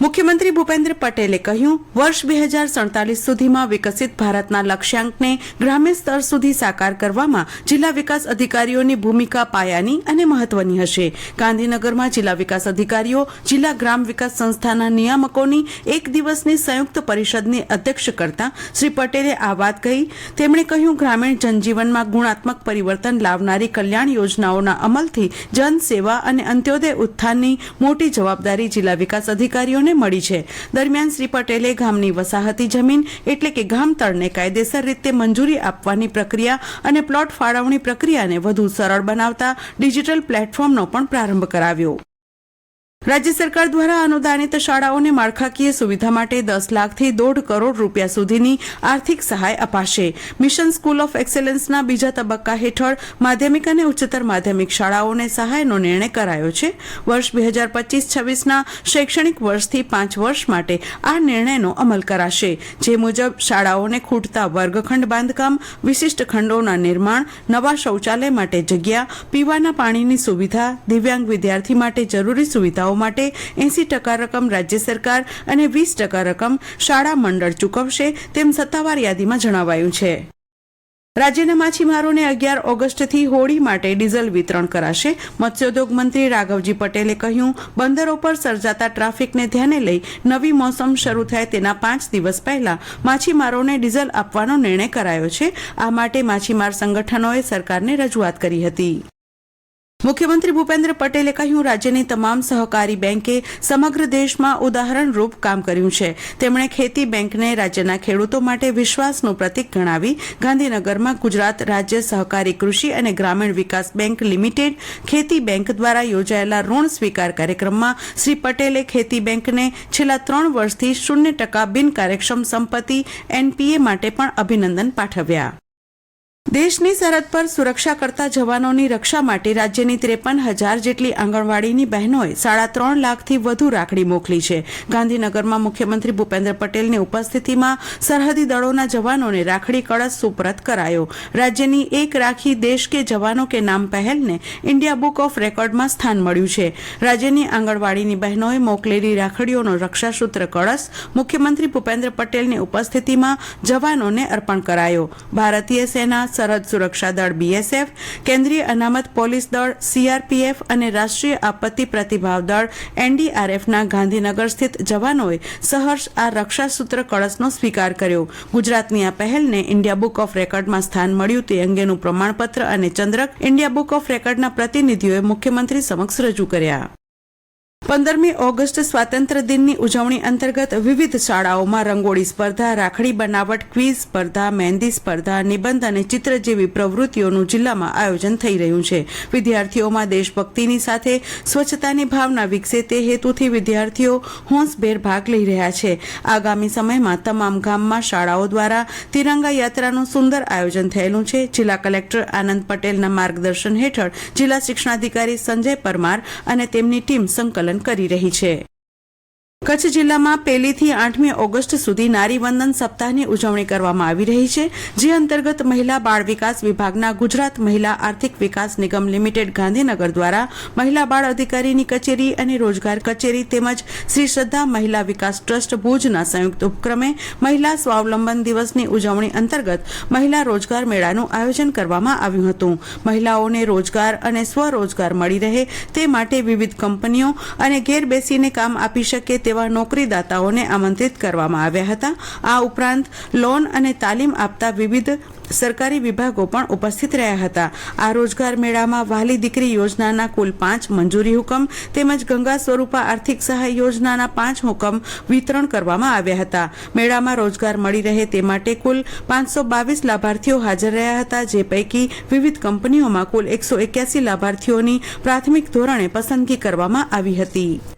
મુખ્યમંત્રી ભૂપેન્દ્ર પટેલે કહ્યું, વર્ષ બે હજાર સડતાલીસ સુધીમાં વિકસિત ભારતના લક્ષ્યાંકને ગ્રામ્ય સ્તર સુધી સાકાર કરવામાં જિલ્લા વિકાસ અધિકારીઓની ભૂમિકા પાયાની અને મહત્વની હશે. ગાંધીનગરમાં જિલ્લા વિકાસ અધિકારીઓ, જિલ્લા ગ્રામ વિકાસ સંસ્થાના નિયામકોની એક દિવસની સંયુક્ત પરિષદની અધ્યક્ષ કરતા શ્રી પટેલે આ વાત કહી. તેમણે કહ્યું, ગ્રામીણ જનજીવનમાં ગુણાત્મક પરિવર્તન લાવનારી કલ્યાણ યોજનાઓના અમલથી જનસેવા અને અંત્યોદય ઉત્થાનની મોટી જવાબદારી જિલ્લા વિકાસ અધિકારીઓને મળી છે. દરમિયાન શ્રી પટેલે ગામની વસાહતી જમીન એટલે કે ગામતળને કાયદેસર રીતે મંજૂરી આપવાની પ્રક્રિયા અને પ્લોટ ફાળવણી પ્રક્રિયાને વધુ સરળ બનાવતા ડિજિટલ પ્લેટફોર્મનો પણ પ્રારંભ કરાવ્યો. રાજ્ય સરકાર દ્વારા અનુદાનિત શાળાઓને માળખાકીય સુવિધા માટે દસ લાખથી દોઢ કરોડ રૂપિયા સુધીની આર્થિક સહાય અપાશે. મિશન સ્કૂલ ઓફ એક્સેલન્સના બીજા તબક્કા હેઠળ માધ્યમિક અને ઉચ્ચતર માધ્યમિક શાળાઓને સહાયનો નિર્ણય કરાયો છે. વર્ષ બે હજાર પચીસ છવ્વીસના શૈક્ષણિક વર્ષથી પાંચ વર્ષ માટે આ નિર્ણયનો અમલ કરાશે. જે મુજબ શાળાઓને ખૂટતા વર્ગખંડ બાંધકામ, વિશિષ્ટ ખંડોના નિર્માણ, નવા શૌચાલય માટે જગ્યા, પીવાના પાણીની સુવિધા, દિવ્યાંગ વિદ્યાર્થી માટે જરૂરી સુવિધાઓ માટે એસી ટકા રકમ રાજ્ય સરકાર અને વીસ ટકા રકમ શાળા મંડળ ચૂકવશે તેમ સત્તાવાર યાદીમાં જણાવાયું છે. રાજ્યના માછીમારોને અગિયાર ઓગસ્ટથી હોળી માટે ડીઝલ વિતરણ કરાશે. મત્સ્યોદ્યોગ મંત્રી રાઘવજી પટેલે કહ્યું, બંદરો પર સર્જાતા ટ્રાફિકને ધ્યાને લઈ નવી મોસમ શરૂ થાય તેના પાંચ દિવસ પહેલા માછીમારોને ડીઝલ આપવાનો નિર્ણય કરાયો છે. આ માટે માછીમાર સંગઠનોએ સરકારને રજૂઆત કરી હતી. મુખ્યમંત્રી ભૂપેન્દ્ર પટેલે કહ્યું, રાજ્યની તમામ સહકારી બેન્કે સમગ્ર દેશમાં ઉદાહરણરૂપ કામ કર્યું છે. તેમણે ખેતી બેન્કને રાજ્યના ખેડૂતો માટે વિશ્વાસનું પ્રતીક ગણાવી ગાંધીનગરમાં ગુજરાત રાજ્ય સહકારી કૃષિ અને ગ્રામીણ વિકાસ બેન્ક લિમિટેડ ખેતી બેન્ક દ્વારા યોજાયેલા ઋણ સ્વીકાર કાર્યક્રમમાં શ્રી પટેલે ખેતી બેન્કને છેલ્લા ત્રણ વર્ષથી શૂન્ય ટકા બિનકાર્યક્ષમ સંપત્તિ એનપીએ માટે પણ અભિનંદન પાઠવ્યા. દેશની સરહદ પર સુરક્ષા કરતા જવાનોની રક્ષા માટે રાજ્યની ત્રેપન હજાર જેટલી આંગણવાડીની બહેનોએ સાડા ત્રણ લાખથી વધુ રાખડી મોકલી છે. ગાંધીનગરમાં મુખ્યમંત્રી ભૂપેન્દ્ર પટેલની ઉપસ્થિતિમાં સરહદી દળોના જવાનોને રાખડી કળશ સુપરત કરાયો. રાજ્યની એક રાખી દેશ કે જવાનો કે નામ પહેલને ઇન્ડિયા બુક ઓફ રેકોર્ડમાં સ્થાન મળ્યું છે. રાજ્યની આંગણવાડીની બહેનોએ મોકલેલી રાખડીઓનો રક્ષાસૂત્ર કળશ મુખ્યમંત્રી ભૂપેન્દ્ર પટેલની ઉપસ્થિતિમાં જવાનોને અર્પણ કરાયો. ભારતીય સેના સરહદ સુરક્ષા દળ બીએસએફ કેન્દ્રીય અનામત પોલીસ દળ સીઆરપીએફ અને રાષ્ટ્રીય આપત્તિ પ્રતિભાવ દળ એનડીઆરએફના ગાંધીનગર સ્થિત જવાનોએ સહર્ષ આ રક્ષાસૂત્ર કળશનો સ્વીકાર કર્યો. ગુજરાતની આ પહેલને ઇન્ડિયા બુક ઓફ રેકોર્ડમાં સ્થાન મળ્યું તે અંગેનું પ્રમાણપત્ર અને ચંદ્રક ઇન્ડિયા બુક ઓફ રેકોર્ડના પ્રતિનિધિઓએ મુખ્યમંત્રી સમક્ષ રજૂ કર્યા. પંદરમી ઓગસ્ટ સ્વાતંત્ર્ય દિનની ઉજવણી અંતર્ગત વિવિધ શાળાઓમાં રંગોળી સ્પર્ધા, રાખડી બનાવટ, ક્વિઝ સ્પર્ધા, મહેંદી સ્પર્ધા, નિબંધ અને ચિત્ર જેવી પ્રવૃત્તિઓનું જિલ્લામાં આયોજન થઈ રહ્યું છે. વિદ્યાર્થીઓમાં દેશભક્તિની સાથે સ્વચ્છતાની ભાવના વિકસે તે હેતુથી વિદ્યાર્થીઓ હોંશભેર ભાગ લઈ રહ્યા છે. આગામી સમયમાં તમામ ગામમાં શાળાઓ દ્વારા તિરંગા યાત્રાનું સુંદર આયોજન થયેલું છે. જિલ્લા કલેક્ટર આનંદ પટેલના માર્ગદર્શન હેઠળ જિલ્લા શિક્ષણાધિકારી સંજય પરમાર અને તેમની ટીમ સંકલન કરી રહી છે. કચ્છ જિલ્લામાં પહેલીથી આઠમી ઓગસ્ટ સુધી નારી વંદન સપ્તાહની ઉજવણી કરવામાં આવી રહી છે, જે અંતર્ગત મહિલા બાળ વિકાસ વિભાગના ગુજરાત મહિલા આર્થિક વિકાસ નિગમ લિમિટેડ ગાંધીનગર દ્વારા મહિલા બાળ અધિકારીની કચેરી અને રોજગાર કચેરી તેમજ શ્રી શ્રદ્ધા મહિલા વિકાસ ટ્રસ્ટ ભુજના સંયુક્ત ઉપક્રમે મહિલા સ્વાવલંબન દિવસની ઉજવણી અંતર્ગત મહિલા રોજગાર મેળાનું આયોજન કરવામાં આવ્યું હતું. મહિલાઓને રોજગાર અને સ્વરોજગાર મળી રહે તે માટે વિવિધ કંપનીઓ અને ઘેર બેસીને કામ આપી શકે તેવા નોકરીદાતાઓને આમંત્રિત કરવામાં આવ્યા હતા. આ ઉપરાંત લોન અને તાલીમ આપતા વિવિધ સરકારી વિભાગો પણ ઉપસ્થિત રહ્યા હતા. આ રોજગાર મેળામાં વહાલી દીકરી યોજનાના કુલ પાંચ મંજૂરી હુકમ તેમજ ગંગા સ્વરૂપા આર્થિક સહાય યોજનાના પાંચ હુકમ વિતરણ કરવામાં આવ્યા હતા. મેળામાં રોજગાર મળી રહે તે માટે કુલ પાંચસો બાવીસ લાભાર્થીઓ હાજર રહ્યા હતા, જે પૈકી વિવિધ કંપનીઓમાં કુલ એકસો એક્યાસી લાભાર્થીઓની પ્રાથમિક ધોરણે પસંદગી કરવામાં આવી હતી.